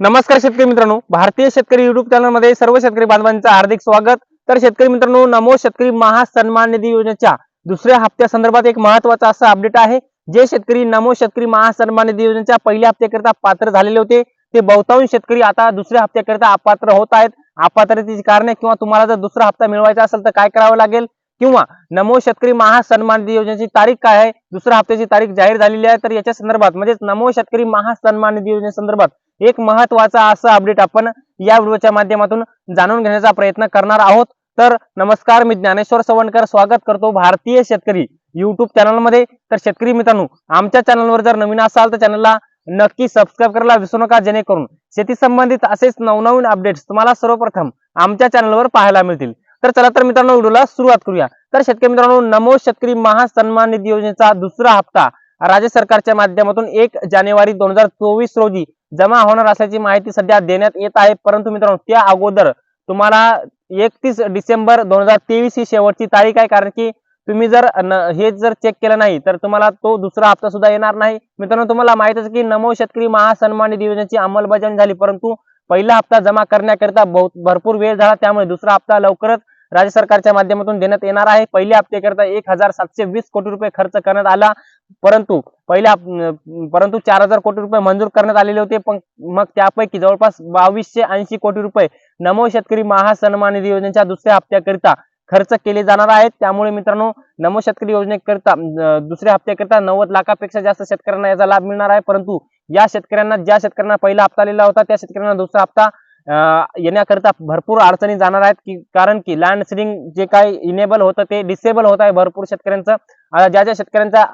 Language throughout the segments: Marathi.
नमस्कार शेतकरी मित्रांनो. भारतीय शेतकरी युट्यूब चॅनलमध्ये सर्व शेतकरी बांधवांचं हार्दिक स्वागत. तर शेतकरी मित्रांनो नमो शेतकरी महासन्मान निधी योजनेच्या दुसऱ्या हप्त्या संदर्भात एक महत्त्वाचा असा अपडेट आहे. जे शेतकरी नमो शेतकरी महासन्मान निधी योजनेच्या पहिल्या हप्त्याकरिता पात्र झालेले होते ते बहुतांश शेतकरी आता दुसऱ्या हप्त्याकरिता अपात्र होत आहेत. अपात्रतेची कारणे किंवा तुम्हाला जर दुसरा हप्ता मिळवायचा असेल तर काय करावं लागेल? किंवा नमो शेतकरी महासन्मान निधी योजनेची तारीख काय आहे? दुसऱ्या हप्त्याची तारीख जाहीर झालेली आहे. तर याच्या संदर्भात म्हणजेच नमो शेतकरी महासन्मान निधी योजनेसंदर्भात एक महत्त्वाचा असं अपडेट आपण या व्हिडिओच्या माध्यमातून जाणून घेण्याचा प्रयत्न करणार आहोत. तर नमस्कार मी ज्ञानेश्वर सवणकर. स्वागत करतो भारतीय शेतकरी युट्यूब चॅनलमध्ये तर शेतकरी मित्रांनो आमच्या चॅनलवर जर नवीन असाल तर चॅनलला नक्की सबस्क्राईब करायला विसरू नका. जेणेकरून शेती संबंधित असेच नवनवीन अपडेट्स तुम्हाला सर्वप्रथम आमच्या चॅनलवर पाहायला मिळतील. तर चला तर मित्रांनो व्हिडिओला सुरुवात करूया. तर शेतकरी मित्रांनो नमो शेतकरी महासन्मान निधी योजनेचा दुसरा हप्ता राज्य सरकारच्या माध्यमातून एक जानेवारी दोन हजार चोवीस रोजी जमा होणार असल्याची माहिती सध्या देण्यात येत आहे. परंतु मित्रांनो त्या अगोदर तुम्हाला एकतीस डिसेंबर दोन हजार तेवीस ही शेवटची तारीख आहे. कारण की तुम्ही जर न- हे जर चेक केलं नाही तर तुम्हाला तो दुसरा हप्ता सुद्धा येणार नाही. मित्रांनो तुम्हाला माहितच की नमो शेतकरी महासन्मान निधी योजनेची अंमलबजावणी झाली. परंतु पहिला हप्ता जमा करण्याकरिता भरपूर वेळ झाला. त्यामुळे दुसरा हप्ता लवकरच राज्य सरकारच्या माध्यमातून देण्यात येणार आहे. पहिल्या हप्त्याकरिता एक हजार सातशे वीस कोटी रुपये खर्च करण्यात आला. परंतु पहिल्या परंतु चार हजार कोटी रुपये मंजूर करण्यात आलेले होते. पण मग त्यापैकी जवळपास बावीसशे ऐंशी कोटी रुपये नमो शेतकरी महासन्मान निधी योजनेच्या दुसऱ्या हप्त्याकरिता खर्च केले जाणार आहेत. त्यामुळे मित्रांनो नमो शेतकरी योजनेकरिता दुसऱ्या हप्त्याकरिता नव्वद लाखापेक्षा जास्त शेतकऱ्यांना याचा लाभ मिळणार आहे. परंतु या शेतकऱ्यांना ज्या शेतकऱ्यांना पहिला हप्ता आलेला होता त्या शेतकऱ्यांना दुसरा हप्ता येण्याकरिता भरपूर अडचणी जाणार आहेत की कारण की लँड सिडिंग जे काही इनेबल होतं ते डिसेबल होत आहे भरपूर शेतकऱ्यांचं. ज्या ज्या शेतकऱ्यांचा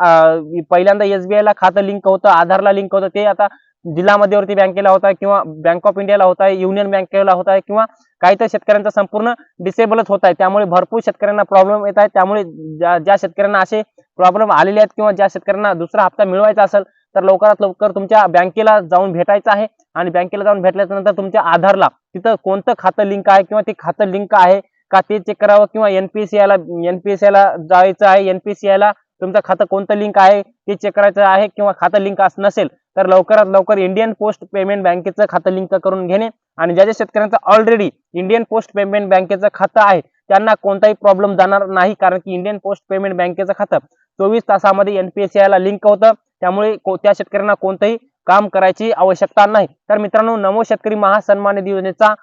पहिल्यांदा एसबीआय ला खातं लिंक होतं आधारला लिंक होतं ते आता जिल्हा मध्यवर्ती बँकेला होत आहे किंवा बँक ऑफ इंडियाला होत आहे युनियन बँकेला होत आहे किंवा काही तर शेतकऱ्यांचा संपूर्ण डिसेबलच होत आहे. त्यामुळे भरपूर शेतकऱ्यांना प्रॉब्लेम येत आहे. त्यामुळे ज्या ज्या शेतकऱ्यांना असे प्रॉब्लेम आलेले आहेत किंवा ज्या शेतकऱ्यांना दुसरा हप्ता मिळवायचा असेल तर लवकरात लवकर तुमच्या बँकेला जाऊन भेटायचं आहे. आणि बँकेला जाऊन भेटल्याच्या नंतर तुमच्या आधारला तिथं कोणतं खातं लिंक आहे किंवा ते खातं लिंक आहे का ते चेक करावं किंवा एनपीसीआयला ला ला जायचं आहे एनपीसीआयला तुमचं खातं कोणतं लिंक आहे ते चेक करायचं आहे किंवा खातं लिंक नसेल तर लवकरात लवकर इंडियन पोस्ट पेमेंट बँकेचं खातं लिंक करून घेणे. आणि ज्या ज्या शेतकऱ्यांचं ऑलरेडी इंडियन पोस्ट पेमेंट बँकेचं खातं आहे त्यांना कोणताही प्रॉब्लेम जाणार नाही कारण की इंडियन पोस्ट पेमेंट बँकेचं खातं चोवीस तासामध्ये एनपीएसआय ला लिंक होतं. त्यामुळे को- त्या शेतकऱ्यांना कोणतंही काम करायची आवश्यकता नाही. तर मित्रांनो नमो शेतकरी महासन्मान निधी योजनेचा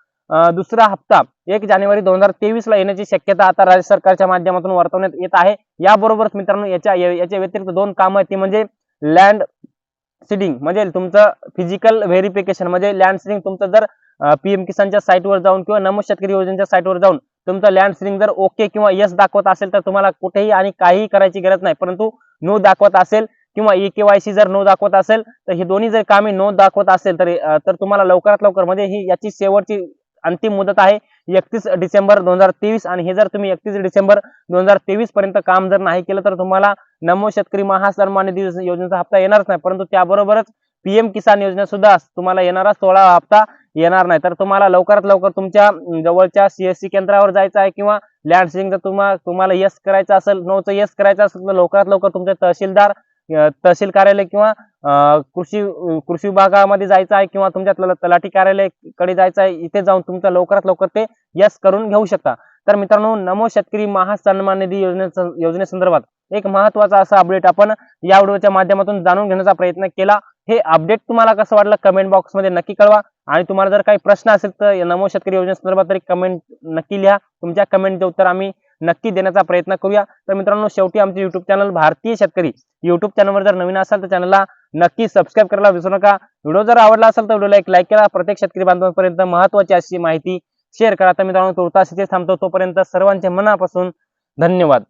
दुसरा हप्ता एक जानेवारी दोन हजार तेवीस ला येण्याची शक्यता आता राज्य सरकारच्या माध्यमातून वर्तवण्यात येत आहे. याबरोबरच मित्रांनो याच्या याच्या व्यतिरिक्त दोन कामं आहेत. ती म्हणजे लँड सीडिंग म्हणजे तुमचं फिजिकल व्हेरिफिकेशन म्हणजे लँड सिडिंग तुमचं जर पीएम किसानच्या साईटवर जाऊन किंवा नमो शेतकरी योजनेच्या साईटवर जाऊन तुमचं लँड सिडिंग जर ओके किंवा यस दाखवत असेल तर तुम्हाला कुठेही आणि काहीही करायची गरज नाही. परंतु नो दाखवत असेल किंवा ई केवायसी जर नो दाखवत असेल तर ही दोन्ही जर कामे नो दाखवत असेल तर तर तुम्हाला लवकरात लवकर म्हणजे ही याची शेवटची अंतिम मुदत आहे एकतीस डिसेंबर दोन हजार तेवीस. आणि हे जर तुम्ही एकतीस डिसेंबर दोन हजार तेवीस पर्यंत काम जर नाही केलं तर तुम्हाला नमो शेतकरी महासन्मान निधी योजनेचा हप्ता येणारच नाही. परंतु त्याबरोबरच पीएम किसान योजना सुद्धा तुम्हाला येणारा सोळा हप्ता येणार नाही. तर तुम्हाला लवकरात लवकर तुमच्या जवळच्या सीएससी केंद्रावर जायचं आहे किंवा लँड सिंग जर तुम्हाला तुम्हाला यस करायचं असेल नऊचं यस करायचं असेल तर लवकरात लवकर तुमचे तहसीलदार तहसील कार्यालय किंवा कृषी कृषी विभागामध्ये जायचं आहे किंवा तुमच्या तलाठी कार्यालयाकडे जायचं आहे इथे जाऊन तुमचा लवकरात लवकर ते यस करून घेऊ शकता. तर मित्रांनो नमो शेतकरी महासन्मान निधी योजने योजनेसंदर्भात एक महत्त्वाचा असा अपडेट आपण या व्हिडिओच्या माध्यमातून जाणून घेण्याचा प्रयत्न केला. हे अपडेट तुम्हाला कसं वाटलं कमेंट बॉक्समध्ये नक्की कळवा. आणि तुम्हाला जर काही प्रश्न असेल तर नमो शेतकरी योजनेसंदर्भात तरी कमेंट नक्की लिहा. तुमच्या कमेंटचे उत्तर आम्ही नक्की देण्याचा प्रयत्न करूया. तर मित्रांनो शेवटी आमचे युट्यूब चॅनल भारतीय शेतकरी युट्यूब चॅनलवर जर नवीन असाल तर चॅनलला नक्की सबस्क्राईब करायला विसरू नका. व्हिडिओ जर आवडला असेल तर व्हिडिओला एक लाईक करा. प्रत्येक शेतकरी बांधवांपर्यंत महत्वाची अशी माहिती शेअर करा. तर मित्रांनो तुर्तास इथेच थांबतो. तोपर्यंत सर्वांचे मनापासून धन्यवाद.